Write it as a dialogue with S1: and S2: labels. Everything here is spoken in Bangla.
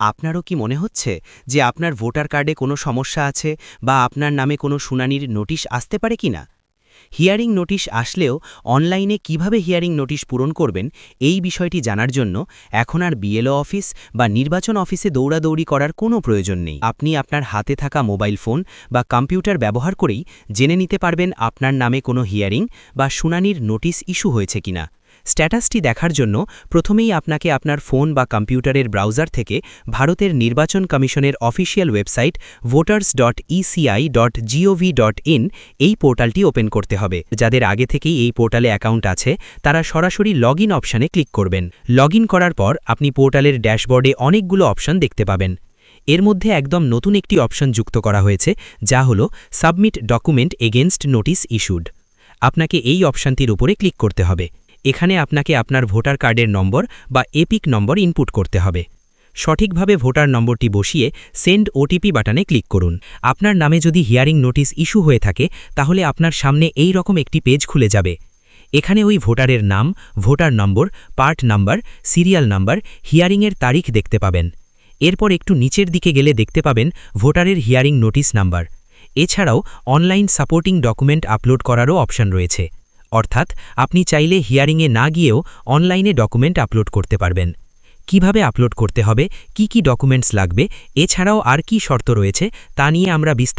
S1: আপনারও কি মনে হচ্ছে যে আপনার ভোটার কার্ডে কোনো সমস্যা আছে বা আপনার নামে কোনো শুনানির নোটিশ আসতে পারে কিনা? হিয়ারিং নোটিশ আসলেও অনলাইনে কীভাবে হিয়ারিং নোটিশ পূরণ করবেন এই বিষয়টি জানার জন্য এখন আর বিএলও অফিস বা নির্বাচন অফিসে দৌড়াদৌড়ি করার কোনো প্রয়োজন নেই। আপনি আপনার হাতে থাকা মোবাইল ফোন বা কম্পিউটার ব্যবহার করেই জেনে নিতে পারবেন আপনার নামে কোনো হিয়ারিং বা শুনানির নোটিশ ইস্যু হয়েছে কিনা। স্ট্যাটাসটি দেখার জন্য প্রথমেই আপনাকে আপনার ফোন বা কম্পিউটারের ব্রাউজার থেকে ভারতের নির্বাচন কমিশনের official website voters dot ECI dot G O V dot in এই পোর্টালটি ওপেন করতে হবে। যাদের আগে থেকেই এই পোর্টালে অ্যাকাউন্ট আছে, তারা সরাসরি লগ ইন অপশানে ক্লিক করবেন। লগ করার পর আপনি পোর্টালের ড্যাশবোর্ডে অনেকগুলো অপশন দেখতে পাবেন। এর মধ্যে একদম নতুন একটি অপশন যুক্ত করা হয়েছে, যা হল submit document against notice issued. আপনাকে এই অপশানটির উপরে ক্লিক করতে হবে। এখানে আপনাকে আপনার ভোটার কার্ডের নম্বর বা এপিক নম্বর ইনপুট করতে হবে। সঠিকভাবে ভোটার নম্বরটি বসিয়ে সেন্ড ওটিপি বাটনে ক্লিক করুন। আপনার নামে যদি হিয়ারিং নোটিশ ইস্যু হয়ে থাকে, তাহলে আপনার সামনে এই রকম একটি পেজ খুলে যাবে। এখানে ওই ভোটারের নাম, voter number, part number, serial number, হিয়ারিংয়ের তারিখ দেখতে পাবেন। এরপর একটু নিচের দিকে গেলে দেখতে পাবেন ভোটারের হিয়ারিং নোটিশ নাম্বার। এছাড়াও অনলাইন সাপোর্টিং ডকুমেন্ট আপলোড করারও অপশন রয়েছে। অর্থাৎ আপনি চাইলে হিয়ারিংয়ে না গিয়েও অনলাইনে ডকুমেন্ট আপলোড করতে পারবেন। কীভাবে আপলোড করতে হবে? কি কি ডকুমেন্টস লাগবে? এছাড়াও আর কি শর্ত রয়েছে? তা নিয়ে আমরা বিস্তার